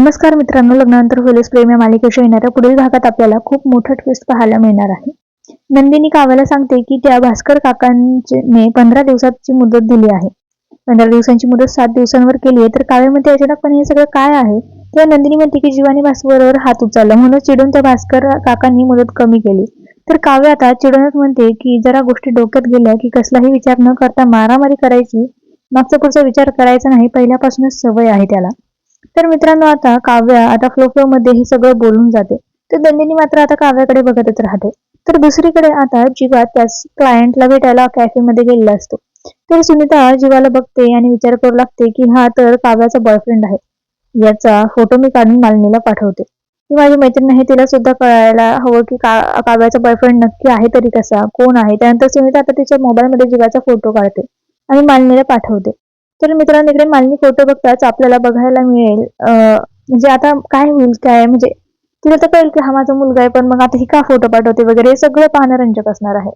नमस्कार मित्रांनो लग्नानंतर होलीस प्रेम या मालिकेच्या येणाऱ्या पुढील भागात आपल्याला खूप मोठा ट्विस्ट पाहायला मिळणार आहे. नंदिनी काव्याला सांगते की त्या भास्कर काकांने पंधरा दिवसाची मुदत दिली आहे. पंधरा दिवसांची मुदत सात दिवसांवर केली आहे तर काव्यामध्ये अचानकपणे हे सगळं काय आहे? तेव्हा नंदिनी म्हणते की जीवानी भास्करवर हात उचलला. म्हणून चिडून त्या भास्कर काकांनी मुदत कमी केली. तर काव्य आता चिडूनच म्हणते की जरा गोष्टी डोक्यात गेल्या की कसलाही विचार न करता मारामारी करायची मागचा पुढचा विचार करायचा नाही पहिल्यापासूनच सवय आहे त्याला. तर मित्रांनो आता काव्या आता फ्लो फ्लो मध्ये हे सगळं बोलून जाते. तर दंडिनी मात्र आता काव्याकडे बघतच राहते. तर दुसरीकडे आता जीवा त्याच क्लायंटला भेटायला कॅफेमध्ये गेलेला असतो. तर सुनीता जीवाला बघते आणि विचार करू लागते की हा तर काव्याचा बॉयफ्रेंड आहे. याचा फोटो मी काढून मालिनीला पाठवते. ती माझी मैत्रीण आहे तिला सुद्धा कळायला हवं की का काव्याचा बॉयफ्रेंड नक्की आहे तरी कसा कोण आहे? त्यानंतर सुनीता आता तिच्या मोबाईलमध्ये जीवाचा फोटो काढते आणि मालिनीला पाठवते. तर मित्रांनो इकडे मालिनी फोटो बघताच आपल्याला बघायला मिळेल. म्हणजे आता काय होईल काय म्हणजे तिला तर कळेल की हा माझा मुलगा आहे पण मग आता ही का फोटो पाठवते वगैरे हे सगळं पाहणं रंजक असणार आहे.